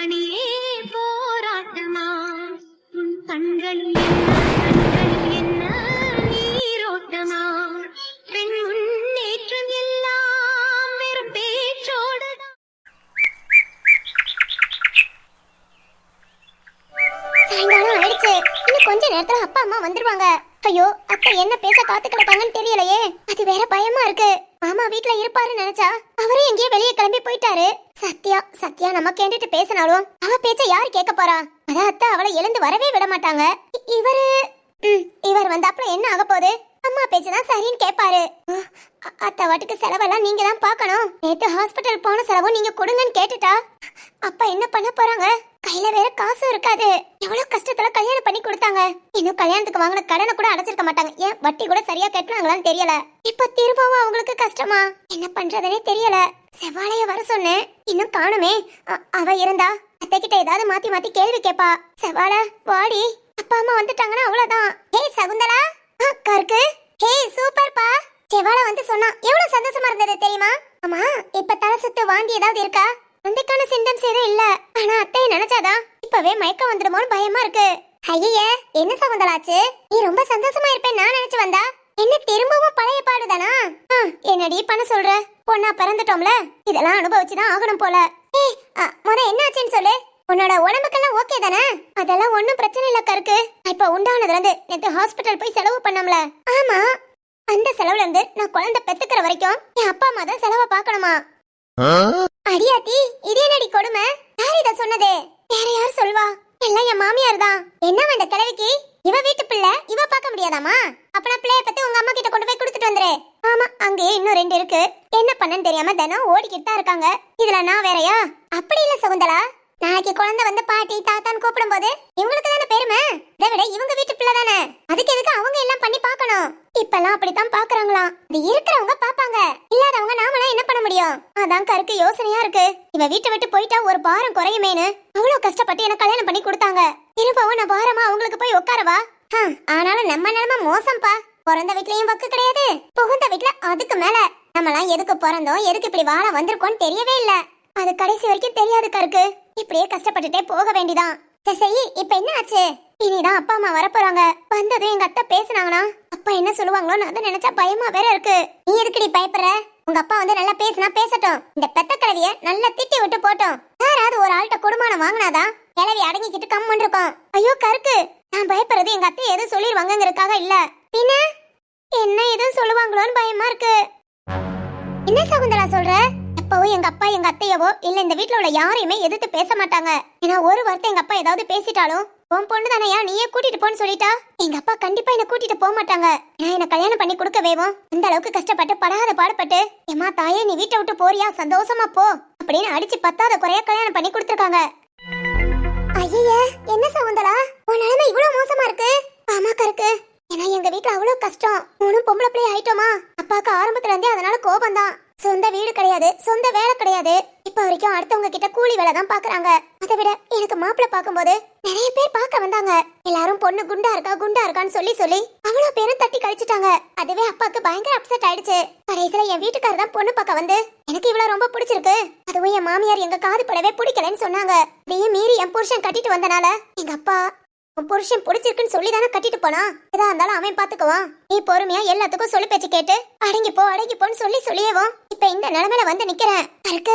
மணியே போராட்டமா? உன் கண்கள் என்ன கண்கள் என்ன நீரோட்டமா? பெண் முன்னேற்றம் எல்லாம் வெறும் பேச்சோடுதான். சாயங்காலம் ஆயிடுச்சு. இன்னும் கொஞ்ச நேரத்துல அப்பா அம்மா வந்துருவாங்க. ஐயோ அப்பா என்ன பேச காத்து கிடப்பாங்கன்னு தெரியலையே. அது வேற பயமா இருக்கு. மாமா வீட்ல இருப்பாருன்னு நினைச்சா அவரே எங்கேயோ வெளியே கிளம்பி போயிட்டாரு. சத்யா சத்யா நம்ம கேட்டுட்டு பேசினாலும் அவ பேச்ச யாரு கேட்க போறா? அதான் அத்தை அவளை எழுந்து வரவே விட மாட்டாங்க. இவரு இவர் வந்தாப்புல என்ன ஆக போகுது? அம்மா பேச்சுதான் சரின்னு கேட்பாரு. ஆ, அத்தை வாட்டுக்கு செலவெல்லாம் நீங்க தான் பார்க்கணும். நேத்து ஹாஸ்பிட்டல் போன செலவும் நீங்க கொடுங்கன்னு கேட்டுட்டா. அப்பா என்ன பண்ண போறாங்க? கையில வேற காசும் இருக்காது. எவ்வளவு கஷ்டத்துல கல்யாணம் பண்ணி கொடுத்தாங்க. இன்னும் கல்யாணத்துக்கு வாங்கின கடனை கூட அடைச்சிருக்க மாட்டாங்க. ஏன் வட்டி கூட சரியா கட்டினாங்களான்னு தெரியல. இப்ப திரும்பவும் அவங்களுக்கு கஷ்டமா? என்ன பண்றதுனே தெரியல. செவ்வாழைய வர சொன்னேன். இன்னும் காணுமே. அவ இருந்தா? அத்தை கிட்ட ஏதாவது மாத்தி மாத்தி கேள்வி கேப்பா. செவ்வாழ வாடி. அப்பா அம்மா வந்துட்டாங்கன்னா அவ்வளவுதான். ஹே சகுந்தலா? அக்கா கருக்கு? ஹே சூப்பர்ப்பா. செவ்வாழ வந்து சொன்னா எவ்வளவு சந்தோஷமா இருந்தது தெரியுமா? ஆமா இப்ப தலை சுத்து வாந்தி ஏதாவது இருக்கா? அதுக்கான சிம்டம்ஸ் எதுவும் இல்ல. ஆனா அத்தைய நினைச்சாதான் இப்பவே மயக்கம் வந்துடுமோன்னு பயமா இருக்கு. ஐயே என்ன சகுந்தலாச்சு? நீ ரொம்ப சந்தோஷமா இருப்பேன் நான் நினைச்சு வந்தா? என்ன திரும்பவும் பழைய பாடுதானா? ஆ, என்னடி பண்ண சொல்ற? பொண்ணா பிறந்துட்டோம்ல? இதெல்லாம் அனுபவிச்சுதான் ஆகணும் போல. ஏய் அ, முத என்னாச்சுன்னு சொல்லு? உன்னோட உடம்புக்கெல்லாம் ஓகே தானே? அதெல்லாம் ஒண்ணும் பிரச்சனை இல்ல கருக்கு. இப்ப உண்டானதுல இருந்து நேத்து ஹாஸ்பிட்டல் போய் செலவு பண்ணோம்ல. ஆமா. அந்த செலவுல இருந்து நான் குழந்தை பெத்துக்கிற வரைக்கும் என் அப்பா அம்மா தான் செலவை பார்க்கணுமா? அடியாத்தி இது என்னடி கொடுமை? யார் இத சொன்னது? வேற யார் சொல்வா? எல்லாம் என் மாமியார் தான். என்ன இந்த கிழவிக்கு? இவ வீட்டு பிள்ளை இவ பார்க்க முடியாதாமா அப்பனா பிள்ளைய பத்தி உங்க அம்மா கிட்ட கொண்டு போய் கொடுத்துட்டு வந்துரு. ஆமா அங்கேயே இன்னும் ரெண்டு இருக்கு. என்ன பண்ணன்னு தெரியாம தினம் ஓடிக்கிட்டு தான் இருக்காங்க. இதுல நான் வேறயா? அப்படி இல்ல சகுந்தலா? நாளைக்கு குழந்தை வந்து பாட்டி தாத்தான்னு கூப்பிடும் போது இவங்களுக்கு தானே பெருமை? இதை விட இவங்க வீட்டு பிள்ளை தானே? அதுக்கு எதுக்கு அவங்க எல்லாம் பண்ணி பார்க்கணும்? இப்பெல்லாம் அப்படித்தான் பாக்குறாங்களாம் இது இருக்கிறவங்க பாப்பாங்க இல்லாதவங்க நாமலாம் என்ன பண்ண முடியும்? அதான் கருக்கு யோசனையா இருக்கு. இவ வீட்டை விட்டு போயிட்டா ஒரு பாரம் குறையுமேனு அவ்வளவு கஷ்டப்பட்டு எனக்கு கல்யாணம் பண்ணி கொடுத்தாங்க. திரும்பவும் நான் பாரமா அவங்களுக்கு போய் உட்காரவா ஆனாலும் நம்ம நிலைமை மோசம்ப்பா. பிறந்த வீட்லயும் வக்கு கிடையாது. புகுந்த வீட்ல அதுக்கு மேல. நம்மலாம் எதுக்கு பிறந்தோம் எதுக்கு இப்படி வாழ வந்திருக்கோம்னு தெரியவே இல்ல. அது கடைசி வரைக்கும் தெரியாது கருக்கு. இப்படியே கஷ்டப்பட்டுட்டே போக வேண்டிதான். சரி இப்ப என்ன ஆச்சு? இனிதான் அப்பா அம்மா வரப்போறாங்க. வந்ததும் எங்க அத்தை பேசுனாங்கன்னா அப்பா என்ன சொல்லுவாங்களோன்னு அதை நினைச்சா பயமா வேற இருக்கு. நீ எதுக்குடி பயப்படுற? உங்க அப்பா வந்து நல்லா பேசினா பேசட்டும். இந்த பெத்த கிழவிய நல்லா திட்டி விட்டு போட்டோம். யாராவது ஒரு ஆள்கிட்ட கொடுமானம் வாங்கினாதான் கிழவி அடங்கிக்கிட்டு கம்முன்னு இருக்கும் ஐயோ கருக்கு. நான் பயப்படுறது எங்க அத்தை எதுவும் சொல்லிடுவாங்கங்கிறதுக்காக இல்ல. பின்ன? என்ன எதுவும் சொல்லுவாங்களோன்னு பயமா இருக்கு. என்ன சகுந்தலா சொல்ற? எப்பவும் எங்க அப்பா எங்க அத்தையவோ இல்ல இந்த வீட்ல உள்ள யாரையுமே எதிர்த்து பேச மாட்டாங்க. ஏன்னா ஒரு வார்த்தை எங்க அப்பா ஏதாவது பேசிட்டாலும் உன் பொண்ணு தானையா நீயே கூட்டிட்டு போன்னு சொல்லிட்டா? எங்க அப்பா கண்டிப்பா என்ன கூட்டிட்டு போக மாட்டாங்க. நான் என்ன கல்யாணம் பண்ணி கொடுக்கவேவும் அந்த அளவுக்கு கஷ்டப்பட்டு படாத பாடுபட்டு ஏமா தாயே நீ வீட்டை விட்டு போறியா? சந்தோஷமா போ அப்படின்னு அடிச்சு பத்தாத குறைய கல்யாணம் பண்ணி கொடுத்துருக்காங்க. ஐயே என்ன சவுந்தலா உன் நிலைமை இவ்வளவு மோசமா இருக்கு. ஆமா இருக்கு. ஏன்னா எங்க வீட்டுல அவ்வளவு கஷ்டம். மூணும் பொம்பளை பிள்ளை ஆயிட்டோமா? அப்பாவுக்கு ஆரம்பத்துல இருந்தே அதனால கோபம் தான் சொந்த வீடு கிடையாது சொந்த வேலை கிடையாது. இப்ப வரைக்கும் அடுத்தவங்க கிட்ட கூலி வேலை தான் பாக்குறாங்க. அதை விட எனக்கு மாப்பிள்ள பார்க்கும்போது நிறைய பேர் பார்க்க வந்தாங்க. எல்லாரும் பொண்ணு குண்டா இருக்கா குண்டா இருக்கான்னு சொல்லி சொல்லி அவ்வளவு பேரும் தட்டி கழிச்சிட்டாங்க அதுவே அப்பாவுக்கு பயங்கர அப்செட் ஆயிடுச்சு. கடைசியில என் வீட்டுக்காரர் தான் பொண்ணு பார்க்க வந்து எனக்கு இவ்வளவு ரொம்ப பிடிச்சிருக்கு. அதுவும் என் மாமியார் எங்க காது படவே பிடிக்கலன்னு சொன்னாங்க. அதையும் மீறி என் புருஷன் கட்டிட்டு வந்தனால எங்க அப்பா உன் புருஷன் பிடிச்சிருக்குன்னு சொல்லி தானே கட்டிட்டு போனா? எதா இருந்தாலும் அவன் பாத்துக்குவான். நீ பொறுமையா எல்லாத்துக்கும் சொல்லி பேச்சு கேட்டு. அடங்கி போ அடங்கி போன்னு சொல்லி சொல்லியவும். இப்ப இந்த நிலைமையில வந்து நிக்கிறேன். இருக்கு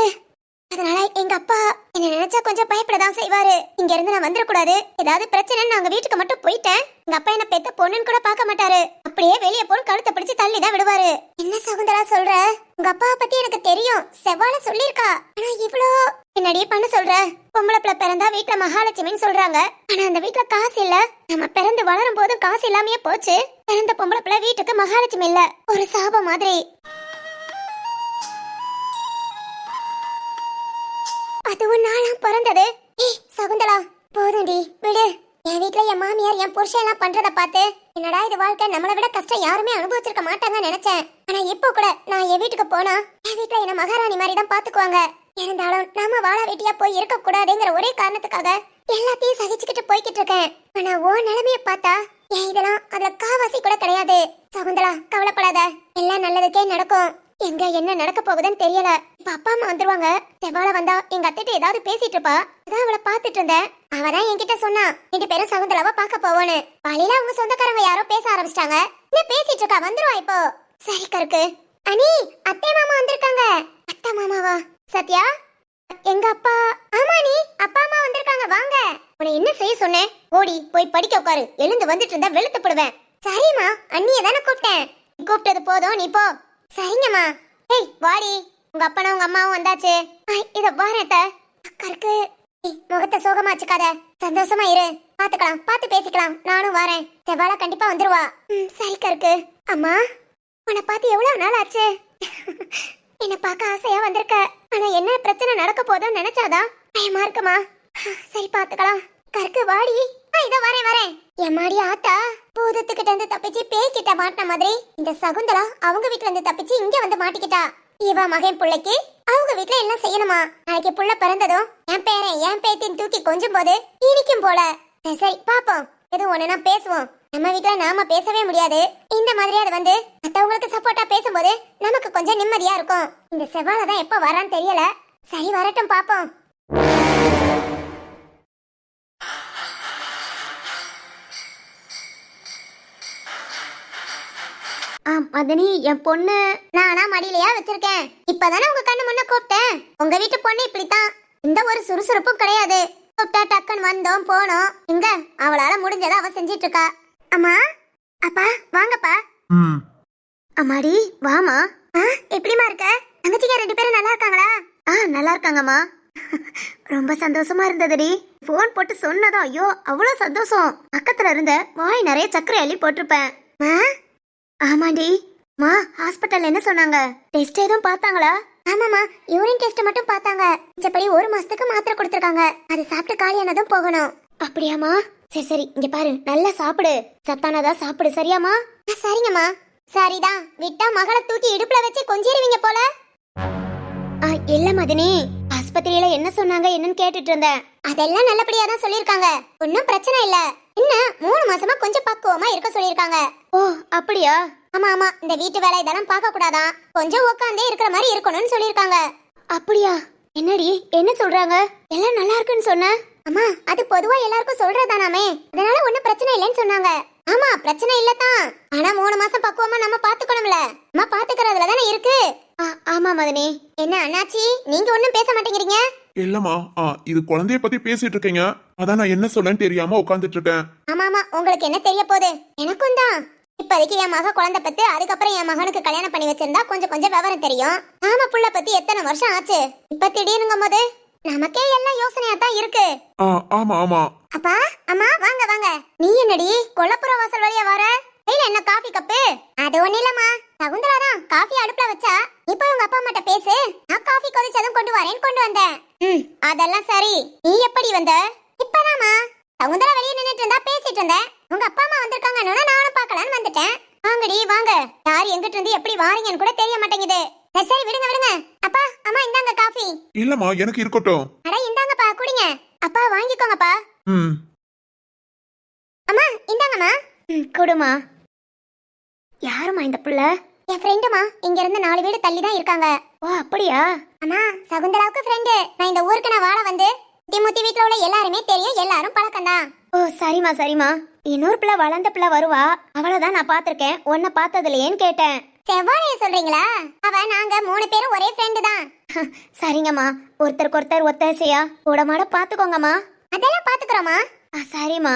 அதனால எங்க அப்பா என்ன நினைச்சா கொஞ்சம் பயப்படதான் செய்வாரு. இங்க இருந்து நான் வந்துடக்கூடாது ஏதாவது பிரச்சனை நாங்க வீட்டுக்கு மட்டும் போயிட்டேன். எங்க அப்பா என்ன பெத்த பொண்ணுன்னு கூட பார்க்க மாட்டாரு. அப்படியே வெளியே போன கழுத்தை பிடிச்சு தள்ளி தான் விடுவாரு. என்ன சகுந்தரா சொல்ற? உங்க அப்பா பத்தி எனக்கு தெரியும். செவ்வாழ சொல்லிருக்கா ஆனா இவ்ளோ என்னடியே பண்ண சொல்ற. பொம்பளை பிள்ளை பிறந்தா வீட்டுல மகாலட்சுமின்னு சொல்றாங்க. ஆனா அந்த வீட்டுல காசு இல்ல. நம்ம பிறந்து வளரும் போதும் காசு இல்லாமயே போச்சு. பிறந்த பொம்பளை பிள்ளை வீட்டுக்கு மகாலட்சுமி இல்ல. ஒரு சாபம் மாதிரி. நாளாம் சகுந்தலா போதும்டி விடு. என் வீட்ல என் மாமியார் என் புருஷன் எல்லாம் பண்றத பார்த்து என்னடா இது வாழ்க்கை? நம்மளை விட கஷ்டம் யாருமே அனுபவிச்சிருக்க மாட்டாங்கன்னு நினைச்சேன். ஆனா இப்போ கூட நான் என் வீட்டுக்கு போனா என் வீட்ல என்ன மகாராணி மாதிரி தான் பாத்துக்குவாங்க இருந்தாலும் நாம வாழ வெட்டியா போய் இருக்க கூடாதுங்கிற ஒரே காரணத்துக்காக எல்லாத்தையும் சகிச்சுக்கிட்டு போய்கிட்டு இருக்கேன். ஆனா ஓ நிலைமைய பார்த்தா ஏன் இதெல்லாம் அதுல காவாசி கூட கிடையாது. சகுந்தலா கவலைப்படாத. எல்லாம் நல்லதுக்கே நடக்கும். எங்க என்ன நடக்க போகுதுன்னு தெரியல. இப்ப அப்பா அம்மா வந்துருவாங்க. செவ்வாழ வந்தா எங்க அத்தைட்ட ஏதாவது பேசிட்டு இருப்பா. அதான் அவளை பாத்துட்டு இருந்தேன். அவ தான் என்கிட்ட சொன்னா ரெண்டு பேரும் சகுந்தலாவா பார்க்க போவோன்னு. வழியில அவங்க சொந்தக்காரங்க யாரோ பேச ஆரம்பிச்சிட்டாங்க. என்ன பேசிட்டு இருக்கா? வந்துருவா இப்போ. சரி கருக்கு. அனி அத்தை மாமா வந்திருக்காங்க. அத்தை மாமாவா? சத்யா? எங்க அப்பா? ஆமா நீ அப்பா அம்மா வந்திருக்காங்க. வாங்க. உன்னை என்ன செய்ய சொன்னேன்? ஓடி போய் படிக்க உட்காரு. எழுந்து வந்துட்டு இருந்தா வெளுத்து போடுவேன். சரிம்மா அண்ணிய தானே கூப்பிட்டேன். கூப்பிட்டது போதும் நீ போ. சரிங்கம்மா. ஏய் வாடி. உங்க அப்பனும் உங்க அம்மாவும் வந்தாச்சு. இத வாரத்த அக்கருக்கு முகத்தை சோகமா வச்சுக்காத. சந்தோஷமா இரு. பாத்துக்கலாம். பாத்து பேசிக்கலாம். நானும் வரேன். செவ்வாழை கண்டிப்பா வந்துருவா. சரி கருக்கு. அம்மா உன்னை பார்த்து எவ்வளவு நாள் ஆச்சு? என்ன பார்க்க ஆசையா வந்திருக்க. ஆனா என்ன பிரச்சனை நடக்க போதும் நினைச்சாதான் பயமா இருக்குமா? சரி பாத்துக்கலாம். கருக்கு வாடி. இதோ வரேன் வரேன். எம்மாடி ஆத்தா பூதத்துக்கிட்ட இருந்து தப்பிச்சு பேய்கிட்ட மாட்டின மாதிரி இந்த சகுந்தலா அவங்க வீட்ல இருந்து தப்பிச்சு இங்க வந்து மாட்டிக்கிட்டா. இவ மகன் பிள்ளைக்கு அவங்க வீட்ல எல்லாம் செய்யணுமா? நாளைக்கு புள்ள பிறந்ததும் என் பேரன் என் பேத்தின் தூக்கி கொஞ்சும் போது இனிக்கும் போல. சரி, பாப்போம். எதுவும் ஒண்ணுனா பேசுவோம். நம்ம வீட்டுல நாம பேசவே முடியாது. இந்த மாதிரி அது வந்து மத்தவங்களுக்கு சப்போர்ட்டா பேசும்போது நமக்கு கொஞ்சம் நிம்மதியா இருக்கும். இந்த செவ்வாழை தான் எப்ப வரான்னு தெரியல. சரி வரட்டும் பாப்போம். ஆ மதனி என் பொண்ணு. நானா மடியிலையா வச்சிருக்கேன். இப்பதானே உங்க கண்ணு முன்ன கூப்பிட்டேன். உங்க வீட்டு பொண்ணு இப்படித்தான். இந்த ஒரு சுறுசுறுப்பும் கிடையாது. கூப்பிட்டா டக்குன்னு வந்தோம் போனோம். இங்க அவளால முடிஞ்சதை அவ செஞ்சிட்டு இருக்கா அம்மா அப்பா வாங்கப்பா. அம்மாடி வாமா ஆ எப்படிமா இருக்க? தங்கச்சிங்க ரெண்டு பேரும் நல்லா இருக்காங்களா? ஆ நல்லா இருக்காங்கம்மா. ரொம்ப சந்தோஷமா இருந்ததுடி. ஃபோன் போட்டு சொன்னதும் ஐயோ அவ்வளோ சந்தோஷம். பக்கத்துல இருந்த வாய் நிறைய சர்க்கரை அள்ளி போட்டிருப்பேன். ஆமாடி மா ஹாஸ்பிட்டல் என்ன சொன்னாங்க? டெஸ்ட் எதுவும் பார்த்தாங்களா? ஆமாமா யூரின் டெஸ்ட் மட்டும் பார்த்தாங்க. மிச்சப்படி ஒரு மாசத்துக்கு மாத்திரை கொடுத்துருக்காங்க. அது சாப்பிட்டு காலியானதும் போகணும். அப்படியாமா சரி சரி இங்க பாரு நல்லா சாப்பிடு. சத்தானதா சாப்பிடு சரியாமா சரிங்கம்மா. சரிதான் விட்டா மகளை தூக்கி இடுப்புல வச்சு கொஞ்சிருவீங்க போல. ஆ, இல்ல மதினி ஆஸ்பத்திரியில என்ன சொன்னாங்க என்னன்னு கேட்டுட்டு இருந்தேன். அதெல்லாம் நல்லபடியா தான் சொல்லிருக்காங்க ஒன்னும் பிரச்சனை இல்ல. என்ன மூணு மாசமா கொஞ்சம் பக்குவமா இருக்க சொல்லிருக்காங்க ஓ அப்படியா? ஆமா ஆமா. இந்த வீட்டு வேலை இதெல்லாம் பார்க்க கூடாதான் கொஞ்சம் உட்காந்தே இருக்கிற மாதிரி இருக்கணும்னு சொல்லிருக்காங்க அப்படியா? என்னடி? என்ன சொல்றாங்க? எல்லாம் நல்லா இருக்குன்னு சொன்ன? அம்மா அது பொதுவா எல்லாருக்கும் சொல்றதானாமே அதனால ஒண்ணும் பிரச்சனை இல்லைன்னு சொன்னாங்க. ஆமா பிரச்சனை இல்லதான். ஆனா மூணு மாசம் பக்குவமா நம்ம பாத்துக்கணும்ல நம்ம பாத்துக்கிறதுல தானே இருக்கு ஆமா மதனி. என்ன அண்ணாச்சி? நீங்க ஒண்ணும் பேச மாட்டேங்கிறீங்க? இல்லம்மா ஆ இது குழந்தைய பத்தி பேசிட்டு இருக்கீங்க. அதான் நான் என்ன சொல்லன்னு தெரியாம உட்காந்துட்டு இருக்கேன். ஆமா ஆமா உங்களுக்கு என்ன தெரிய போகுது? எனக்கும் தான். இப்போதைக்கு என் மக குழந்தை பத்து அதுக்கப்புறம் என் மகனுக்கு கல்யாணம் பண்ணி வச்சிருந்தா கொஞ்சம் கொஞ்சம் விவரம் தெரியும். நாம புள்ள பத்தி எத்தனை வருஷம் ஆச்சு? இப்ப திடீர்னுங்கும் போது நமக்கே எல்லாம் யோசனையா தான் இருக்கு. ஆமா ஆமா. அப்பா அம்மா வாங்க வாங்க. நீ என்னடி கொல்லப்புற வாசல் வழியா வர? கையில என்ன காஃபி கப்பு? அது ஒண்ணு இல்லம்மா. சகுந்தலா தான் காஃபி அடுப்புல வச்சா. இப்போ உங்க அப்பா அம்மாட்ட பேசு. நான் காஃபி கொதிச்சதும் கொண்டு வரேன் கொண்டு வந்தேன். ம் அதெல்லாம் சரி. நீ எப்படி வந்த? இப்பதாம்மா. சகுந்தலா வெளியே நின்னுட்டு இருந்தா பேசிட்டு இருந்தேன் உங்க அப்பா அம்மா வந்திருக்காங்கன்னு நானும் பார்க்கலான்னு வந்துட்டேன். வாங்கடி வாங்க. யார் எங்கிட்ட இருந்து எப்படி வாரீங்கன்னு கூட தெரிய மாட்டேங்குது. சரி சரி விடுங்க விடுங்க. அப்பா அம்மா இந்தாங்க காஃபி. இல்லம்மா எனக்கு இருக்கட்டும். அட இந்தாங்கப்பா குடிங்க. அப்பா வாங்கிக்கோங்கப்பா. ம். அம்மா இந்தாங்கம்மா. ம் கொடுமா. யாருமா இந்த புள்ள? என் ஃப்ரெண்டுமா இங்க இருந்து நாலு வீடு தள்ளி தான் இருக்காங்க. ஓ அப்படியா? அம்மா சகுந்தலாவுக்கு ஃப்ரெண்டு நான் இந்த ஊருக்கு நான் வாழ வந்து திமுத்தி வீட்ல உள்ள எல்லாருமே தெரியும் எல்லாரும் பழக்கம்தான். ஓ சரிம்மா சரிம்மா. இன்னொரு பிள்ளை வளர்ந்த பிள்ளை வருவா. அவளதான் நான் பாத்திருக்கேன் உன்னை பார்த்ததுலையேன்னு கேட்டேன். செவ்வாழைய சொல்றீங்களா? அவ நாங்க மூணு பேரும் ஒரே ஃப்ரெண்டு தான். சரிங்கம்மா. ஒருத்தருக்கு ஒருத்தர் ஒத்தாசையா கூட மாட பாத்துக்கோங்கம்மா அதெல்லாம் பாத்துக்கிறோமா சரிம்மா.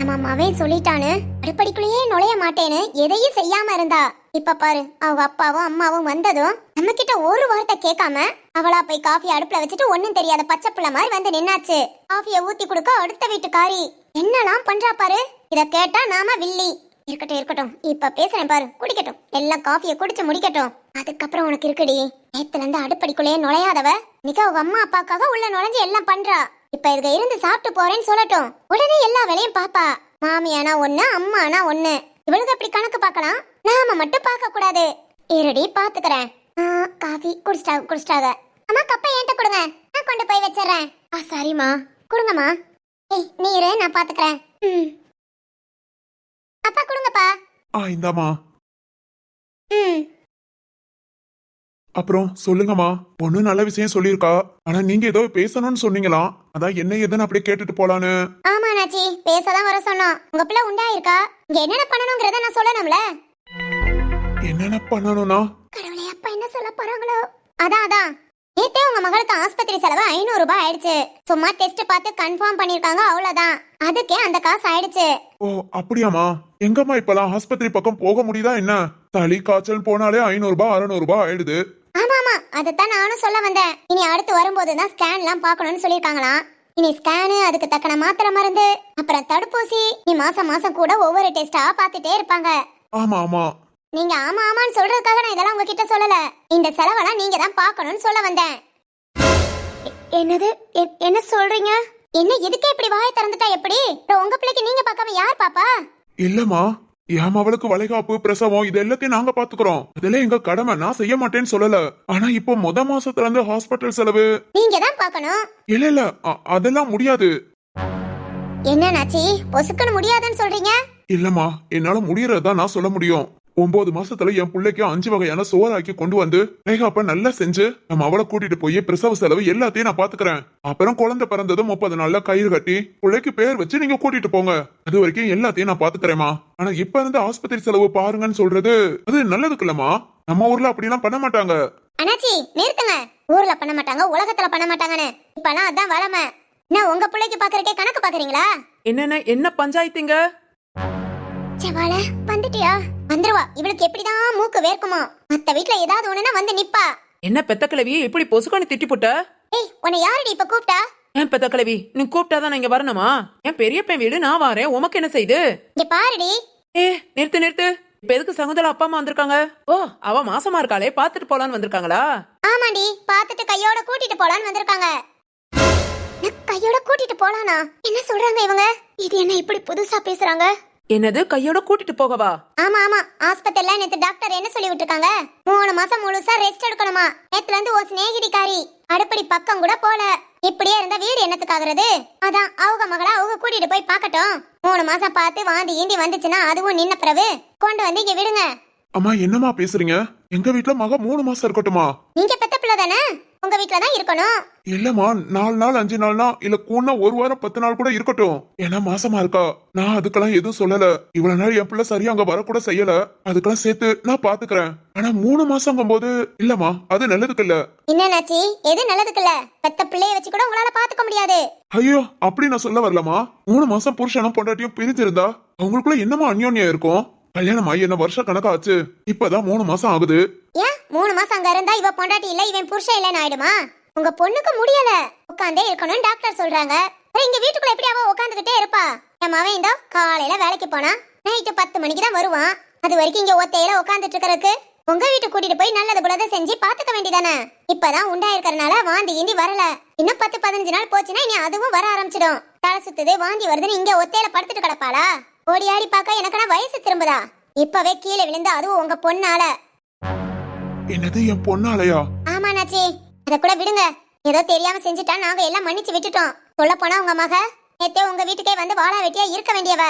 நம்ம அம்மாவே சொல்லிட்டானு. அடுப்படிக்குள்ளேயே நுழைய மாட்டேன்னு எதையும் செய்யாம இருந்தா. இப்ப பாரு அவங்க அப்பாவும் அம்மாவும் வந்ததும் நம்ம கிட்ட ஒரு வார்த்தை கேட்காம அவளா போய் காஃபி அடுப்புல வச்சுட்டு ஒன்னும் தெரியாத பச்சை புள்ள மாதிரி வந்து நின்னாச்சு. காஃபிய ஊத்தி கொடுக்க அடுத்த வீட்டுக்காரி. என்னலாம் பண்றா பாரு? இத கேட்டா நாம வில்லி. இருக்கட்டும் இருக்கட்டும். இப்ப பேசுறேன் பாரு. குடிக்கட்டும். எல்லாம் காஃபிய குடிச்சு முடிக்கட்டும். அதுக்கப்புறம் உனக்கு இருக்குடி. நேத்துல இருந்து அடுப்படிக்குள்ளேயே நுழையாதவ. மிக அவங்க அம்மா அப்பாக்காக உள்ள நுழைஞ்சு எல்லாம் பண்றா. இப்ப இதுக இருந்து சாப்பிட்டு போறேன்னு சொல்லட்டும். உடனே எல்லா வேலையும் பாப்பா. மாமியானா ஒண்ணு அம்மானா ஒண்ணு. இவளுக்கு அப்படி கணக்கு பார்க்கலாம்? நாம மட்டும் பார்க்க கூடாது. இருடி பாத்துக்கிறேன். காஃபி குடிச்சிட்டாங்க குடிச்சிட்டாங்க அம்மா கப்பை என்கிட்ட கொடுங்க. நான் கொண்டு போய் வச்சிடுறேன். ஆ சரிம்மா. கொடுங்கம்மா. ஏய் நீரு நான் பாத்துக்கிறேன். அப்பா கொடுங்கப்பா. ஆ இந்தாம்மா. ம். அப்புறம் சொல்லுங்கம்மா. பொண்ணு நல்ல விஷயம் சொல்லியிருக்கா. ஆனா நீங்க ஏதோ பேசணும்னு சொன்னீங்களாம் அதான் என்ன ஏதுன்னு அப்படியே கேட்டுட்டு போலான்னு. ஆமா நாச்சி பேசதான் வர சொன்னோம் உங்க பிள்ளை உண்டாயிருக்கா? இங்க என்னென்ன பண்ணணுங்கிறத நான் சொல்லணும்ல? என்னென்ன பண்ணணும்னா? கடவுளே அப்பா என்ன சொல்ல போறாங்களோ? அதான் அதான். நேத்தே உங்க மகளுக்கு ஆஸ்பத்திரி செலவு ஐநூறு ரூபாய் ஆயிடுச்சு. சும்மா டெஸ்ட் பார்த்து கன்ஃபார்ம் பண்ணிருக்காங்க அவ்வளவுதான். அதுக்கே அந்த காசு ஆயிடுச்சு. ஓ அப்படியாம்மா. எங்கம்மா இப்பெல்லாம் ஆஸ்பத்திரி பக்கம் போக முடியுதா என்ன? சளி காய்ச்சல் போனாலே ஐநூறு ரூபாய் அறுநூறு ரூபாய் ஆயிடுது. ஆமா ஆமா அதைத்தான் நானும் சொல்ல வந்தேன். இனி அடுத்து வரும்போது தான் ஸ்கேன் எல்லாம் பார்க்கணும்னு சொல்லிருக்காங்களாம் இனி ஸ்கேனு அதுக்கு தக்கன மாத்திரை மருந்து அப்புறம் தடுப்பூசி நீ மாசம் மாசம் கூட ஒவ்வொரு டெஸ்டா பார்த்துட்டே இருப்பாங்க. ஆமா ஆமா. நீங்க ஆமா ஆமான்னு சொல்றதுக்காக நான் இதெல்லாம் உங்ககிட்ட சொல்லல. இந்த செலவெல்லாம் நீங்க தான் பார்க்கணும்னு சொல்ல வந்தேன். என்னது? என்ன சொல்றீங்க? என்ன எதுக்கு இப்படி வாயை திறந்துட்டா எப்படி? உங்க பிள்ளைக்கு நீங்க பார்க்காம யார் பாப்பா? இல்லம்மா. என் அவளுக்கு வளைகாப்பு பிரசவம் இது எல்லாத்தையும் நாங்க பாத்துக்கிறோம். இதெல்லாம் எங்க கடமை. நான் செய்ய மாட்டேன்னு சொல்லல. ஆனா இப்போ முத மாசத்துல இருந்து ஹாஸ்பிட்டல் செலவு. நீங்க தான் பார்க்கணும் இல்ல. இல்ல அதெல்லாம் முடியாது. என்ன நாச்சி? பொசுக்குன்னு முடியாதுன்னு சொல்றீங்க? இல்லம்மா. என்னால முடியறதா நான் சொல்ல முடியும். ஒன்பது மாசத்துல என் பிள்ளைக்கு அஞ்சு வகையான சோறாக்கி கொண்டு வந்து ரேகாப்ப நல்லா செஞ்சு. நம்ம அவளை கூட்டிட்டு போய் பிரசவ செலவு எல்லாத்தையும் நான் பாத்துக்கிறேன். அப்புறம் குழந்தை பிறந்ததும் முப்பது நாள்ல கயிறு கட்டி பிள்ளைக்கு பேர் வச்சு நீங்க கூட்டிட்டு போங்க. அது வரைக்கும் எல்லாத்தையும் நான் பாத்துக்கிறேம்மா. ஆனா இப்ப இருந்து ஆஸ்பத்திரி செலவு பாருங்கன்னு சொல்றது அது நல்லதுக்கு இல்லம்மா. நம்ம ஊர்ல அப்படிலாம் பண்ண மாட்டாங்க. அண்ணாச்சி நிறுத்துங்க. ஊர்ல பண்ண மாட்டாங்க உலகத்துல பண்ண மாட்டாங்கன்னு. இப்பெல்லாம் அதான் வளமை. என்ன உங்க பிள்ளைக்கு பாக்குறக்கே கணக்கு பாக்குறீங்களா? என்னென்ன என்ன பஞ்சாயத்துங்க? செவால வந்துட்டியா? வந்துருவா. இவளுக்கு எப்படிதான் மூக்கு வேர்க்குமோ. மத்த வீட்ல ஏதாவது ஒண்ணுனா வந்து நிப்பா. என்ன பெத்த கிழவி இப்படி பொசுக்கானு திட்டி போட்ட? ஏய் உன்னை யாரடி இப்ப கூப்பிட்டா? ஏன் பெத்த கிழவி? நீ கூப்பிட்டாதான் இங்க வரணுமா? என் பெரியப்பன் வீடு நான் வரேன். உமக்கு என்ன செய்யுது இங்க பாருடி. ஏ நிறுத்து நிறுத்து. இப்ப எதுக்கு சகுந்தலா அப்பா அம்மா வந்திருக்காங்க? ஓ அவ மாசமா இருக்காளே. பாத்துட்டு போலான்னு வந்திருக்காங்களா? ஆமாண்டி பாத்துட்டு கையோட கூட்டிட்டு போலான்னு வந்திருக்காங்க. கையோட கூட்டிட்டு போலானா? என்ன சொல்றாங்க இவங்க? இது என்ன இப்படி புதுசா பேசுறாங்க? என்னது கையோட கூட்டிட்டு போகவா? ஆமா ஆமா. ஆஸ்பத்திரில நேத்து டாக்டர் என்ன சொல்லி விட்டுருக்காங்க மூணு மாசம் முழுசா ரெஸ்ட் எடுக்கணுமா? நேத்துல இருந்து ஒரு சிநேகிதிக்காரி. அடுப்படி பக்கம் கூட போல. இப்படியே இருந்தா வீடு என்னத்துக்காகிறது? அதான் அவங்க மகளா அவங்க கூட்டிட்டு போய் பார்க்கட்டும். மூணு மாசம் பார்த்து வாந்தி ஈந்தி வந்துச்சுன்னா அதுவும் நின்ன பிறகு கொண்டு வந்து இங்க விடுங்க. அம்மா என்னம்மா பேசுறீங்க? எங்க வீட்ல மக மூணு மாசம் இருக்கட்டுமா? நீங்க பெத்த பிள்ளை தானே? உங்க வீட்ல தான் இருக்கணும். இல்லம்மா நாலு நாள் அஞ்சு நாள்னா இல்ல கூண்ணா ஒரு வாரம் பத்து நாள் கூட இருக்கட்டும். ஏன்னா மாசமா இருக்கா? நான் அதுக்கெல்லாம் எதுவும் சொல்லல. இவ்வளவு நாள் என் பிள்ளை சரியா அங்க வரக்கூட செய்யல. அதுக்கெல்லாம் சேர்த்து நான் பாத்துக்கிறேன். ஆனா மூணு மாசங்கும் போது இல்லம்மா அது நல்லதுக்கு இல்ல. என்னன்னாச்சி எது நல்லதுக்கு இல்ல? பெத்த பிள்ளைய வச்சு கூட உங்களால பாத்துக்க முடியாது. ஐயோ அப்படி நான் சொல்ல வரலமா மூணு மாசம் புருஷனும் பொண்டாட்டியும் பிரிஞ்சிருந்தா அவங்களுக்குள்ள என்னமா அந்யோன்யம் இருக்கும்? கல்யாணம் ஆகி என்ன வருஷ கணக்காச்சு இப்பதான் மூணு மாசம் ஆகுது. ஏன்? மூணு மாசம் அங்க இருந்தா இவ பொண்டாட்டி இல்ல இவன் புருஷன் இல்லன்னு ஆயிடுமா? உங்க பொண்ணுக்கு முடியல. உட்காந்தே இருக்கணும்னு டாக்டர் சொல்றாங்க. இங்க வீட்டுக்குள்ள எப்படி அவ உட்காந்துக்கிட்டே இருப்பா? என் மவன் இந்த காலையில வேலைக்கு போனா நைட்டு பத்து மணிக்கு தான் வருவான். அது வரைக்கும் இங்க ஒத்தையில உட்காந்துட்டு இருக்கிறதுக்கு. உங்க வீட்டுக்கு கூட்டிட்டு போய் நல்லது போலதை செஞ்சு பாத்துக்க வேண்டியதானே? இப்பதான் உண்டாயிருக்கறனால வாந்தி இந்தி வரல. இன்னும் பத்து பதினஞ்சு நாள் போச்சுன்னா இனி அதுவும் வர ஆரம்பிச்சிடும். தலை சுத்துது வாந்தி வருதுன்னு இங்க ஒத்தையில படுத்துட்டு கிடப்பாளா? ஓடி ஆடி பார்க்க எனக்கான வயசு திரும்புதா? இப்பவே கீழே விழுந்து அதுவும் உங்க பொண்ணால. என்னது என் பொண்ணாலயா ஆமா நாச்சி அத கூட விடுங்க. ஏதோ தெரியாம செஞ்சுட்டா நாங்க எல்லாம் மன்னிச்சு விட்டுட்டோம். சொல்ல போனா உங்க மக நேத்தே உங்க வீட்டுக்கே வந்து வாழா வெட்டியா இருக்க வேண்டியவ.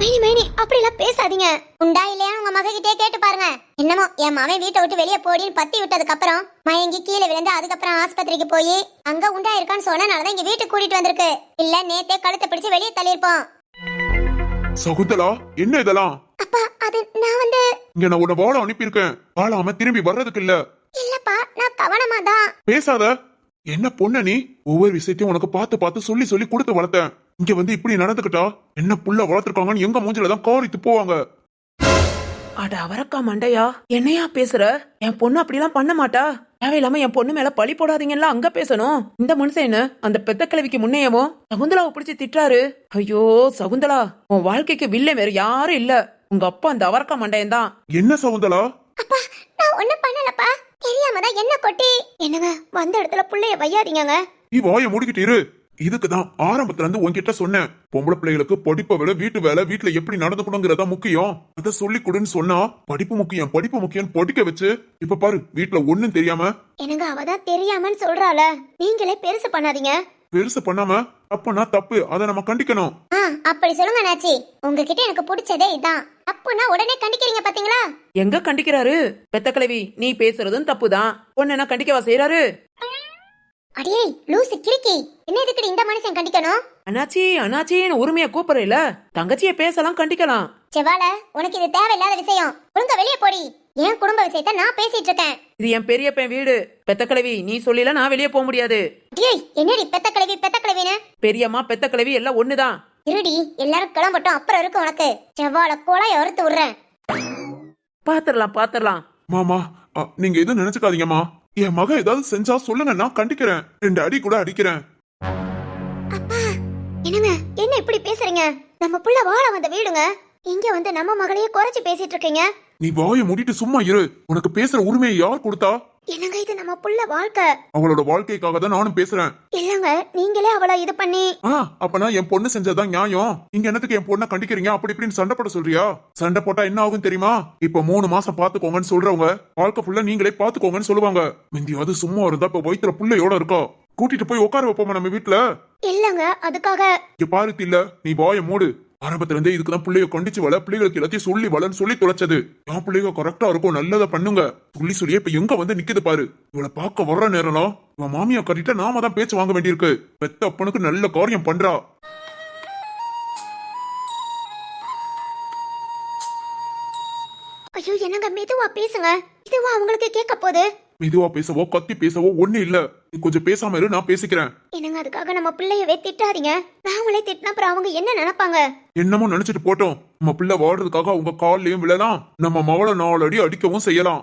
மைனி மைனி அப்படி எல்லாம் பேசாதீங்க. உண்டா இல்லையா உங்க மக கிட்டே கேட்டு பாருங்க. என்னமோ என் மகன் வீட்டை விட்டு வெளியே போடின்னு பத்தி விட்டதுக்கு அப்புறம் மயங்கி கீழே விழுந்து அதுக்கப்புறம் ஆஸ்பத்திரிக்கு போய் அங்க உண்டா இருக்கான்னு சொன்னனாலதான் இங்க வீட்டுக்கு கூட்டிட்டு வந்திருக்கு. இல்ல நேத்தே கழுத்தை பிடிச்சு வெளியே தள்ளியிருப்போம். சகுந்தலா என்ன இதெல்லாம்? அப்பா அது நான் வந்து இங்க நான் உன்னை வாழ அனுப்பியிருக்கேன். வாழாம திரும்பி வர்றதுக்கு இல்ல. இல்லப்பா நான் கவனமா தான் பேசாத. என்ன பொண்ண நீ? ஒவ்வொரு விஷயத்தையும் உனக்கு பார்த்து பார்த்து சொல்லி சொல்லி கொடுத்து வளர்த்தேன். இங்க வந்து இப்படி நடந்துக்கிட்டா என்ன புள்ள வளர்த்துருக்காங்கன்னு எங்க மூஞ்சில தான் காரித்து போவாங்க. அட அவரக்கா மண்டையா? என்னையா பேசுற? என் பொண்ணு அப்படிலாம் பண்ண மாட்டா? தேவையில்லாம என் பொண்ணு மேல பழி போடாதீங்கல்ல அங்க பேசணும். இந்த மனுஷன் என்ன? அந்த பெத்த கிழவிக்கு முன்னையமோ சகுந்தலாவை பிடிச்சு திட்டாரு ஐயோ சகுந்தலா உன் வாழ்க்கைக்கு வில்லை வேற யாரும் இல்ல. உங்க அப்பா அந்த அவரக்கா மண்டையன் தான். என்ன சகுந்தலா அப்பா நான் ஒண்ணும் பண்ணலப்பா. தெரியாம தான் என்ன கொட்டி. என்னங்க வந்த இடத்துல புள்ளைய வையாதீங்கங்க. நீ வாயை மூடிக்கிட்டு இரு. இதுக்கு தான் ஆரம்பத்துல இருந்து உன்கிட்ட சொன்னேன். பொம்பளை பிள்ளைகளுக்கு படிப்பை விட வீட்டு வேலை வீட்டுல எப்படி நடந்துக்கணுங்கிறதா முக்கியம். அத சொல்லி கொடுன்னு சொன்னா படிப்பு முக்கியம் படிப்பு முக்கியம் படிக்க வச்சு இப்ப பாரு வீட்டுல ஒண்ணும் தெரியாம. என்னங்க அவ தான் தெரியாமன்னு சொல்றாள. நீங்களே பெருசு பண்ணாதீங்க. பெருசு பண்ணாம தப்புனா தப்பு. அதை நம்ம கண்டிக்கணும். அப்படி சொல்லுங்க நாச்சி உங்ககிட்ட எனக்கு பிடிச்சதே இதான். தப்புனா உடனே கண்டிக்கிறீங்க பாத்தீங்களா? எங்க கண்டிக்கிறாரு? பெத்த கிழவி நீ பேசுறதும் தப்புதான். என்ன கண்டிக்கவா செய்யறாரு அடியே லூசு கிறுக்கி. என்ன எதுக்குடி இந்த மனுஷன் கண்டிக்கணும்? அண்ணாச்சி அண்ணாச்சின்னு உரிமையா கூப்பிடுறீல தங்கச்சிய பேசலாம் கண்டிக்கலாம். செவால உனக்கு இது தேவையில்லாத விஷயம். ஒழுங்கா வெளியே போடி. என் குடும்ப விஷயத்த நான் பேசிட்டு இருக்கேன். இது என் பெரியப்பன் வீடு. பெத்த கிழவி நீ சொல்லில நான் வெளியே போக முடியாது. டேய் என்னடி பெத்த கிழவி பெத்த கிழவின்னு பெரியம்மா பெத்த கிழவி எல்லாம் ஒண்ணுதான். இருடி எல்லாரும் கிளம்பட்டும் அப்புறம் இருக்கு உனக்கு. செவ்வாழ கோலாய் அறுத்து விடுறேன். பாத்திரலாம் பாத்திரலாம். மாமா அ, நீங்க எதுவும் நினைச்சுக்காதீங்கம்மா. என் மக ஏதாவது செஞ்சா சொல்லுங்க நான் கண்டிக்கிறேன். ரெண்டு அடி கூட அடிக்கிறேன். அப்பா என்னங்க என்ன இப்படி பேசுறீங்க? நம்ம புள்ள வாழ வந்த வீடுங்க. இங்க வந்து நம்ம மகளையே குறைச்சு பேசிட்டு இருக்கீங்க. நீ வாயை மூடிட்டு சும்மா இரு. உனக்கு பேசுற உரிமையை யார் கொடுத்தா? என்னங்க இது நம்ம புள்ள வாழ்க்கை? அவளோட வாழ்க்கைக்காக தான் நானும் பேசுறேன். இல்லங்க நீங்களே அவளை இது பண்ணி. ஆ அப்பனா என் பொண்ணு செஞ்சதுதான் நியாயம். இங்க என்னத்துக்கு என் பொண்ணை கண்டிக்கிறீங்க? அப்படி இப்படின்னு சண்டை போட சொல்றியா? சண்டை போட்டா என்ன ஆகும் தெரியுமா? இப்ப மூணு மாசம் பாத்துக்கோங்கன்னு சொல்றவங்க வாழ்க்கை ஃபுல்லா நீங்களே பாத்துக்கோங்கன்னு சொல்லுவாங்க. முந்தியாவது சும்மா இருந்தா இப்ப வயித்துல புள்ளையோட இருக்கா? கூட்டிட்டு போய் உட்கார வைப்போமா நம்ம வீட்டுல இல்லங்க அதுக்காக. இங்க பாரு இல்ல நீ வாய மூடு. ஆரம்பத்துல இருந்தே இதுக்குதான் பிள்ளைய கண்டிச்சு வள பிள்ளைகளுக்கு எல்லாத்தையும் சொல்லி வளன்னு சொல்லி தொலைச்சது என் பிள்ளைங்க கரெக்டா இருக்கும் நல்லதை பண்ணுங்க. சொல்லி சொல்லி இப்ப எங்க வந்து நிக்குது பாரு. இவளை பார்க்க வர்ற நேரம்லாம் இவன் மாமியா கட்டிட்ட நாம தான் பேச்சு வாங்க வேண்டியிருக்கு. பெத்த அப்பனுக்கு நல்ல காரியம் பண்றா. ஐயோ என்னங்க மெதுவா பேசுங்க. இதுவா அவங்களுக்கு கேட்க போகுது. மெதுவா பேசவோ கத்தி பேசவோ ஒண்ணு இல்ல. நீ கொஞ்சம் பேசாம இரு நான் பேசிக்கிறேன். என்னங்க அதுக்காக நம்ம பிள்ளையவே திட்டாதீங்க. நாமளே திட்டினா அப்புறம் அவங்க என்ன நினைப்பாங்க? என்னமோ நினைச்சிட்டு போட்டோம். நம்ம பிள்ளை வாழ்றதுக்காக அவங்க கால்லயும் விழலாம். நம்ம மவளை நாலு அடி அடிக்கவும் செய்யலாம்.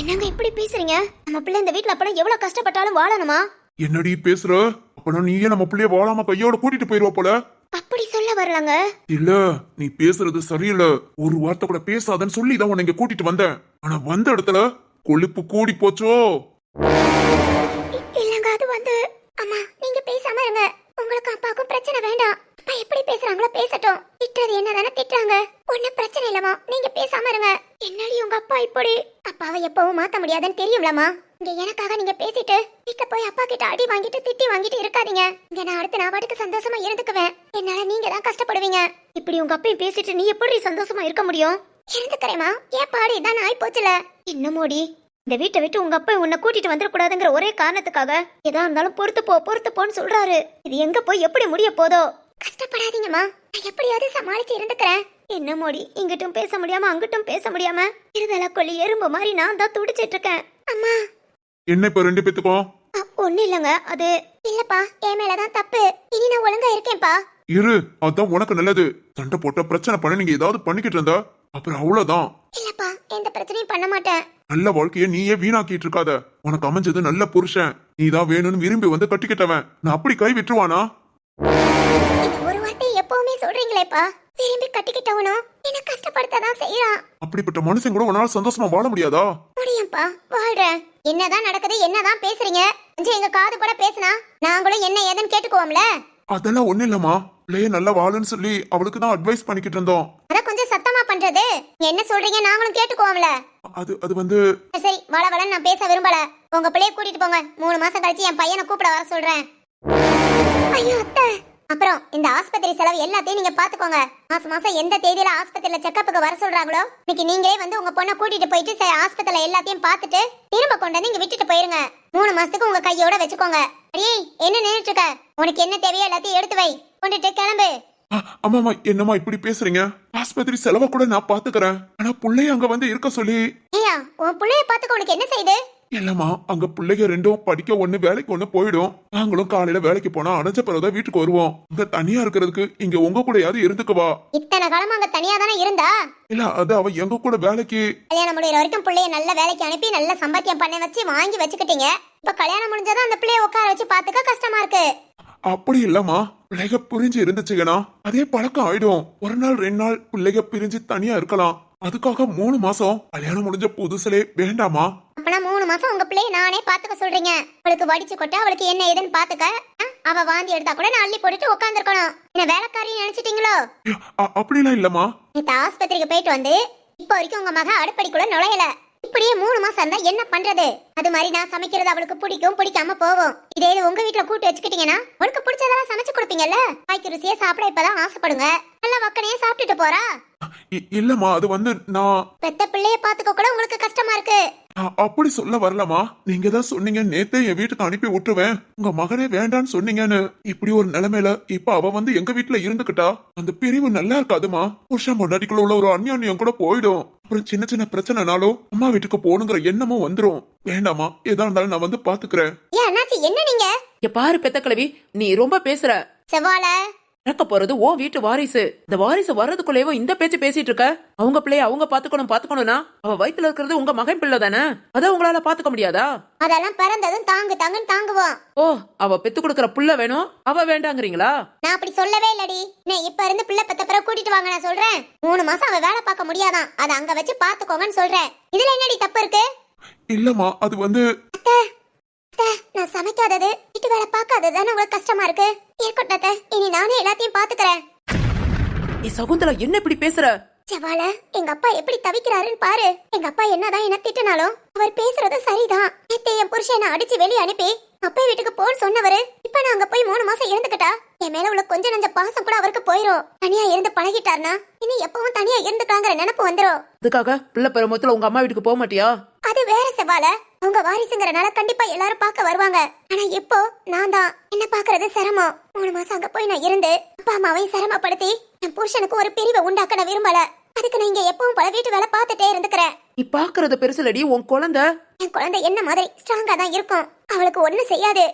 என்னங்க இப்படி பேசுறீங்க? நம்ம பிள்ளை இந்த வீட்ல அப்பறம் எவ்வளவு கஷ்டப்பட்டாலும் வாழணுமா? என்னடி பேசுற? அப்பனா நீயே நம்ம பிள்ளைய வாழாம கையோட கூட்டிட்டு போயிருவ போல. அப்படி சொல்ல வரலங்க. இல்ல நீ பேசுறது சரியில்லை. ஒரு வார்த்தை கூட பேசாதன்னு சொல்லி தான் உன்னை இங்க கூட்டிட்டு வந்தேன். ஆனா வந்த இடத்துல கொழுப்பு கூடி போச்சோ? இ- இல்லங்க அது வந்து அம்மா நீங்க பேசாம இருங்க. உங்களுக்கு அப்பாவுக்கும் பிரச்சனை வேண்டாம். அப்பா எப்படி பேசுறாங்களோ பேசட்டும். திட்டுறது என்னதானே திட்டுறாங்க. ஒன்னும் பிரச்சனை இல்லமா நீங்க பேசாம இருங்க. என்னால உங்க அப்பா இப்படி? அப்பாவை எப்பவும் மாத்த முடியாதுன்னு தெரியும்லமா இங்க எனக்காக நீங்க பேசிட்டு வீட்டுல போய் அப்பா கிட்ட அடி வாங்கிட்டு திட்டி வாங்கிட்டு இருக்காதீங்க. இங்க நான் அடுத்து நான் பாட்டுக்கு சந்தோஷமா இருந்துக்குவேன். என்னால நீங்க தான் கஷ்டப்படுவீங்க. இப்படி உங்க அப்பையும் பேசிட்டு நீ எப்படி சந்தோஷமா இருக்க முடியும்? இருந்துக்கிறேமா ஏன் பாடி தான் ஆயி போச்சுல என்னமோடி இந்த வீட்டை விட்டு உங்க அப்பா உன்னை கூட்டிட்டு வந்துடக்கூடாதுங்கிற ஒரே காரணத்துக்காக எதா இருந்தாலும் பொறுத்து போ பொறுத்து போன்னு சொல்றாரு. இது எங்க போய் எப்படி முடிய போதோ. கஷ்டப்படாதீங்கம்மா. நான் எப்படியாவது சமாளிச்சு இருந்துக்கிறேன். என்ன மோடி இங்கிட்டும் பேச முடியாம அங்கிட்டும் பேச முடியாம இருதல கொல்லி எறும்பு மாதிரி நான் தான் துடிச்சிட்டு இருக்கேன். அம்மா. என்ன இப்ப ரெண்டு பேத்துக்கும்? அ, ஒண்ணும் இல்லைங்க அது. இல்லப்பா என் மேலதான் தப்பு. இனி நான் ஒழுங்கா இருக்கேன்ப்பா. இரு அதான் உனக்கு நல்லது. சண்டை போட்ட பிரச்சனை பண்ண நீங்க ஏதாவது பண்ணிக்கிட்டு இருந்தா. அப்புறம் அவ்வளவுதான். இல்லப்பா எந்த பிரச்சனையும் பண்ண மாட்டேன். நல்ல வாழ்க்கைய நீயே வீணாக்கிட்டு இருக்காத. உனக்கு அமைஞ்சது நல்ல புருஷன். நீதான் வேணும்னு விரும்பி வந்து கட்டிக்கிட்டவன். நான் அப்படி கை விட்டுருவானா? ஒரு வார்த்தை எப்பவுமே சொல்றீங்களேப்பா விரும்பி கட்டிக்கிட்டவனும் என்ன கஷ்டப்படுத்ததான் செய்யறான் அப்படிப்பட்ட மனுஷன் கூட உன்னால சந்தோஷமா வாழ முடியாதா? முடியும்பா வாழ்றேன். என்னதான் நடக்குது என்னதான் பேசுறீங்க? கொஞ்சம் எங்க காது கூட பேசுனா நாங்களும் என்ன ஏதுன்னு கேட்டுக்குவோம்ல. அதெல்லாம் ஒண்ணு இல்லம்மா. பிள்ளைய நல்லா வாழுன்னு சொல்லி அவளுக்கு தான் அட்வைஸ் பண்ணிக்கிட்டு இருந்தோம். அத கொஞ்சம் சத்தமா பண்றது. என்ன சொல்றீங்க? நாங்களும் கேட்டுக்குவோம்ல அது அது வந்து சரி வள வளன்னு நான் பேச விரும்பல. உங்க பிள்ளைய கூட்டிட்டு போங்க. மூணு மாசம் கழிச்சு என் பையனை கூப்பிட வர சொல்றேன். ஐயோ அத்தை. அப்புறம் இந்த ஆஸ்பத்திரி செலவு எல்லாத்தையும் நீங்க பாத்துக்கோங்க. மாசம் மாசம் எந்த தேதியில ஆஸ்பத்திரியில செக்கப்புக்கு வர சொல்றாங்களோ இன்னைக்கு நீங்களே வந்து உங்க பொண்ணை கூட்டிட்டு போயிட்டு ஆஸ்பத்திரியில எல்லாத்தையும் பார்த்துட்டு திரும்ப கொண்டு வந்து இங்க விட்டுட்டு போயிருங்க. மூணு மாசத்துக்கு உங்க கையோட வச்சுக்கோங்க. அடியே என்ன நின்னுட்டு இருக்க உனக்கு என்ன தேவையோ எல்லாத்தையும் எடுத்து வை. கொண்டுட்டு கிளம்பு. அம்மாமா என்னம்மா இப்படி பேசுறீங்க? ஆஸ்பத்திரி செலவை கூட நான் பாத்துக்கறேன். ஆனா பிள்ளைய அங்க வந்து இருக்க சொல்லி ஏயா உன் பிள்ளைய பாத்துக்க உனக்கு என்ன செய்யுது இல்லம்மா அங்க பிள்ளைங்க ரெண்டும் படிக்க ஒண்ணு வேலைக்கு ஒண்ணு போயிடும். நாங்களும் காலையில வேலைக்கு போனா அடைஞ்ச பிறகுதான் வீட்டுக்கு வருவோம். இங்க தனியா இருக்கிறதுக்கு இங்க உங்க கூட யாரும் இருந்துக்குவா இத்தனை காலமா அங்க தனியா தானே இருந்தா? இல்ல அது அவ எங்க கூட வேலைக்கு. கல்யாணம் முடியிற வரைக்கும் பிள்ளைய நல்ல வேலைக்கு அனுப்பி நல்ல சம்பாத்தியம் பண்ண வச்சு வாங்கி வச்சுக்கிட்டீங்க. இப்ப கல்யாணம் முடிஞ்சதும் அந்த பிள்ளைய உட்கார வச்சு பாத்துக்க கஷ்டமா இருக்கு. அப்படி இல்லம்மா பிள்ளைக பிரிஞ்சு இருந்துச்சுங்கன்னா அதே பழக்கம் ஆயிடும். ஒரு நாள் ரெண்டு நாள் பிள்ளைக பிரிஞ்சு தனியா இருக்கலாம். அதுக்காக மூணு மாசம் கல்யாணம் முடிஞ்ச புதுசுலே வேண்டாமா? அப்பனா மூணு மாசம் உங்க பிள்ளைய நானே பாத்துக்க சொல்றீங்க. அவளுக்கு வடிச்சு கொட்ட அவளுக்கு என்ன ஏதுன்னு பாத்துக்க? அவ வாந்தி எடுத்தா கூட நான் அள்ளி போட்டுட்டு உட்காந்துருக்கணும் என்ன வேலைக்காரி நினைச்சிட்டீங்களோ? அப்படிலாம் இல்லம்மா. நேத்து ஆஸ்பத்திரிக்கு போயிட்டு வந்து இப்போ வரைக்கும் உங்க மக அடுப்படிக்குள்ள நுழையல. இப்படியே மூணு மாசம் இருந்தா என்ன பண்றது? அது மாதிரி நான் சமைக்கிறது அவளுக்கு பிடிக்கும் பிடிக்காம போவோம். இதே இது உங்க வீட்ல கூட்டு வச்சுக்கிட்டீங்கன்னா உனக்கு பிடிச்சதெல்லாம் சமைச்சு கொடுப்பீங்கல்ல? வாய்க்கு ருசியா சாப்பிட இப்பதான் ஆசைப்படுங்க. நல்லா வக்கனையே சாப்பிட்டுட்டு போறா? இல்லம்மா அது வந்து நான் பெத்த பிள்ளைய பாத்துக்க கூட உங்களுக்கு கஷ்டமா இருக்கு. அப்படி சொல்ல வரலமா நீங்க தான் சொன்னீங்க நேத்தே என் வீட்டுக்கு அனுப்பி விட்டுருவேன். உங்க மகனே வேண்டான்னு சொன்னீங்கன்னு. இப்படி ஒரு நிலைமையில இப்ப அவ வந்து எங்க வீட்டுல இருந்துகிட்டா? அந்த பிரிவு நல்லா இருக்காதுமா புருஷன் பொண்டாட்டிக்குள்ள உள்ள ஒரு அந்யோன்யம் கூட போயிடும். அப்புறம் சின்ன சின்ன பிரச்சனைனாலும் அம்மா வீட்டுக்கு போகணுங்கிற எண்ணமும் வந்துரும். வேண்டாமா எதா இருந்தாலும் நான் வந்து பாத்துக்கிறேன். என்ன நீங்க? பாரு பெத்த கிழவி நீ ரொம்ப பேசுற. செவ்வாழ. இறக்க போறது ஓ வீட்டு வாரிசு. இந்த வாரிசு வர்றதுக்குள்ளேயோ இந்த பேச்சு பேசிட்டு இருக்க? அவங்க பிள்ளைய அவங்க பாத்துக்கணும் பாத்துக்கணும்னா அவ வயித்துல இருக்கிறது உங்க மகன் பிள்ளை தானே? அத உங்களால பாத்துக்க முடியாதா? அதெல்லாம் பிறந்ததும் தாங்கு தாங்குன்னு தாங்குவோம். ஓ அவ பெத்து கொடுக்கற புள்ள வேணும்? அவ வேண்டாங்கிறீங்களா? நான் அப்படி சொல்லவே இல்லடி. நான் இப்ப இருந்து பிள்ளை பெத்த பிறகு கூட்டிட்டு வாங்க நான் சொல்றேன். மூணு மாசம் அவ வேலை பார்க்க முடியாதான். அதை அங்க வச்சு பாத்துக்கோங்கன்னு சொல்றேன். இதுல என்னடி தப்பு இருக்கு? இல்லம்மா அது வந்து நான் சமைக்காதது வீட்டு வேலை பார்க்காதது தானே உங்களுக்கு கஷ்டமா இருக்கு? இருக்கட்டும் அத்தை, இனி நானே எல்லாத்தையும் பாத்துக்கிறேன் ஏ சகுந்தலா என்ன இப்படி பேசுற? செவால எங்க அப்பா எப்படி தவிக்கிறாருன்னு பாரு. எங்க அப்பா என்னதான் என்ன திட்டினாலும் அவர் பேசுறது சரிதான். நேத்து என் புருஷனை அடிச்சு வெளியே அனுப்பி அப்பா வீட்டுக்கு போன்னு சொன்னவரு இப்ப நான் அங்க போய் மூணு மாசம் இருந்துக்கிட்டா என் மேல உள்ள கொஞ்ச நஞ்ச பாசம் கூட அவருக்கு போயிரும். தனியா இருந்து பழகிட்டாருனா இனி எப்பவும் தனியா இருந்துக்கலாங்கிற நினைப்பு வந்துரும். அதுக்காக பிள்ளை பெருமத்துல உங்க அம்மா வீட்டுக்கு போக மாட்டியா? அது வேற செவ்வால உங்க வாரிசுங்கிறனால கண்டிப்பா எல்லாரும் பார்க்க வருவாங்க. ஆனா இப்போ நான் தான். என்ன பாக்குறது சிரமம். மூணு மாசம் அங்க போய் நான் இருந்து அப்பா அம்மாவையும் சிரமப்படுத்தி என் புருஷனுக்கு ஒரு பிரிவை உண்டாக்க நான் விரும்பல. அதுக்கு நான் இங்க எப்பவும் போல வீட்டு வேலை பார்த்துட்டே இருந்துக்கிறேன். நீ பாக்குறது பெருசுலடி உன் குழந்தை? என் குழந்தை என்ன மாதிரி ஸ்ட்ராங்கா தான் இருக்கும். அவளுக்கு ஒண்ணு செய்யாது.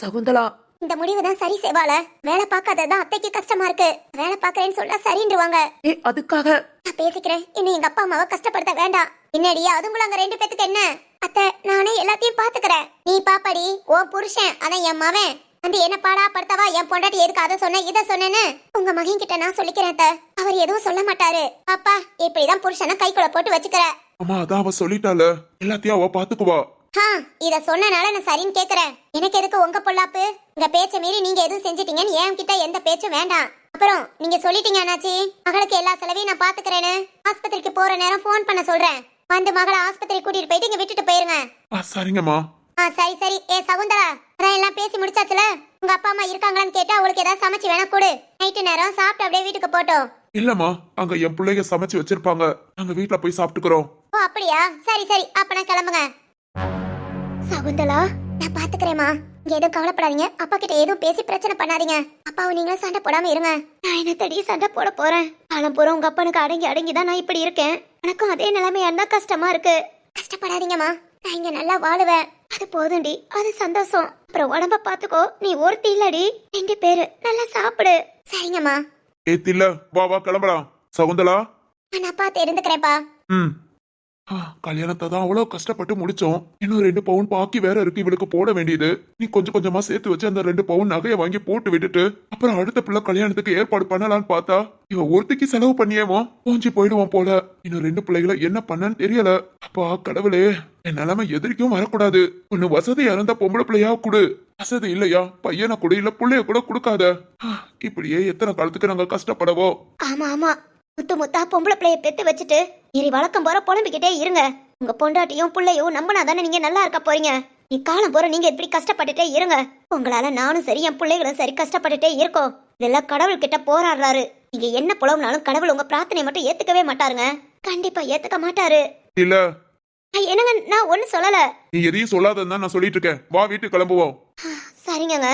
சகுந்தலா. இந்த முடிவு தான் சரி செய்வால வேலை பார்க்காததான் அத்தைக்கு கஷ்டமா இருக்கு. வேலை பார்க்கறேன்னு சொன்னா சரின்றுவாங்க. ஏ அதுக்காக. நான் பேசிக்கிறேன். இன்னும் எங்க அப்பா அம்மாவை கஷ்டப்படுத்த வேண்டாம். என்னடி அதுங்களும் அங்க ரெண்டு பேத்துக்கு என்ன? அத்தை நானே எல்லாத்தையும் பாத்துக்கிறேன். நீ பாப்படி உன் புருஷன் அதான் என் மவன். வந்து என்ன பாடா படுத்தவா? என் பொண்டாட்டி எதுக்கு அதை சொன்ன இதை சொன்னேன்னு? உங்க மகன் கிட்ட நான் சொல்லிக்கிறேன் அத்தை. அவர் எதுவும் சொல்ல மாட்டாரு. அப்பா இப்படிதான் புருஷனை கைக்குள்ள போட்டு வச்சுக்கிற. அம்மா அதான் அவ சொல்லிட்டால எல்லாத்தையும் அவ பாத்துக்குவா. ஹா இத சொன்னனால நான் சரின்னு கேக்குறேன். எனக்கு எதுக்கு உங்க பொல்லாப்பு? உங்க பேச்ச மீறி நீங்க எதுவும் செஞ்சிட்டீங்கன்னு என் கிட்ட எந்த பேச்சும் வேண்டாம். அப்புறம் நீங்க சொல்லிட்டீங்க அண்ணாச்சி. மகளுக்கு எல்லா செலவையும் நான் பாத்துக்கிறேன்னு. ஆஸ்பத்திரிக்கு போற நேரம் ஃபோன் பண்ண சொல்றேன். வந்து மகளை ஆஸ்பத்திரி கூட்டிட்டு போயிட்டு இங்க விட்டுட்டு போயிருங்க. ஆ சரிங்கம்மா. ஆ சரி சரி. ஏ சகுந்தலா அதான் எல்லாம் பேசி முடிச்சாச்சுல? உங்க அப்பா அம்மா இருக்காங்களான்னு கேட்டா அவளுக்கு ஏதாவது சமைச்சு வேணா கொடு. நைட்டு நேரம் சாப்பிட்டு அப்படியே வீட்டுக்கு போட்டோம். இல்லம்மா அங்க என் பிள்ளைங்க சமைச்சு வச்சிருப்பாங்க. நாங்க வீட்ல போய் சாப்பிட்டுக்கிறோம். ஓ அப்படியா? சரி சரி. அப்ப நான் கிளம்புங்க. சகுந்தலா நான் பாத்துக்கிறேம்மா. இங்க எதுவும் கவலைப்படாதீங்க. அப்பா கிட்ட எதுவும் பேசி பிரச்சனை பண்ணாதீங்க. அப்பாவும் நீங்களும் சண்டை போடாம இருங்க. நான் என்ன தடி சண்டை போட போறேன். காலம் பூரா உங்க அப்பனுக்கு அடங்கி அடங்கி தான் நான் இப்படி இருக்கேன். எனக்கும் அதே நிலைமையா இருந்தா கஷ்டமா இருக்கு. கஷ்டப்படாதீங்கம்மா. நான் இங்க நல்லா வாழுவேன். அது போதும்டி. அது சந்தோஷம். அப்புறம் உடம்ப பாத்துக்கோ. நீ ஒருத்தி இல்லடி. ரெண்டு பேரு நல்லா சாப்பிடு. சரிங்கம்மா. ஏ தில்ல வா வா கிளம்பலாம். சகுந்தலா? நான் பார்த்து இருந்துக்கிறேன்ப்பா. ம். கல்யாணத்தை தான் அவ்வளவு கஷ்டப்பட்டு முடிச்சோம். இன்னும் ரெண்டு பவுன் பாக்கி வேற இருக்கு இவளுக்கு போட வேண்டியது. நீ கொஞ்சம் கொஞ்சமா சேர்த்து வச்சு அந்த ரெண்டு பவுன் நகையை வாங்கி போட்டு விட்டுட்டு அப்புறம் அடுத்த பிள்ளை கல்யாணத்துக்கு ஏற்பாடு பண்ணலாம்னு பார்த்தா இவ ஒருத்திக்கு செலவு பண்ணியேவோ? போஞ்சி போயிடுவோம் போல. இன்னும் ரெண்டு பிள்ளைகளை என்ன பண்ணன்னு தெரியல. அப்பா கடவுளே என் நிலைமை எதிர்க்கும் வரக்கூடாது. ஒன்னு வசதி இறந்த பொம்பளை பிள்ளையா குடு. வசதி இல்லையா? பையனை கொடு இல்ல பிள்ளைய கூட கொடுக்காத. இப்படியே எத்தனை காலத்துக்கு நாங்க கஷ்டப்படவோ ஆமா ஆமா. முத்து முத்தா பொம்பளை பிள்ளைய பெத்து வச்சுட்டு இனி வழக்கம் போற புலம்பிக்கிட்டே இருங்க. உங்க பொண்டாட்டியும் பிள்ளையும் நம்பினா தானே நீங்க நல்லா இருக்க போறீங்க. நீ காலம் போற நீங்க இப்படி கஷ்டப்பட்டுட்டே இருங்க. உங்களால நானும் சரி என் பிள்ளைகளும் சரி கஷ்டப்பட்டுட்டே இருக்கோம். இதெல்லாம் கடவுள் கிட்ட போராடுறாரு. நீங்க என்ன புலம்னாலும் கடவுள் உங்க பிரார்த்தனை மட்டும் ஏத்துக்கவே மாட்டாருங்க. கண்டிப்பா ஏத்துக்க மாட்டாரு. இல்ல. என்னங்க நான் ஒண்ணு சொல்லல. நீ எதையும் சொல்லாதன்னு தான் நான் சொல்லிட்டு இருக்கேன். வா வீட்டுக்கு கிளம்புவோம். சரிங்கங்க.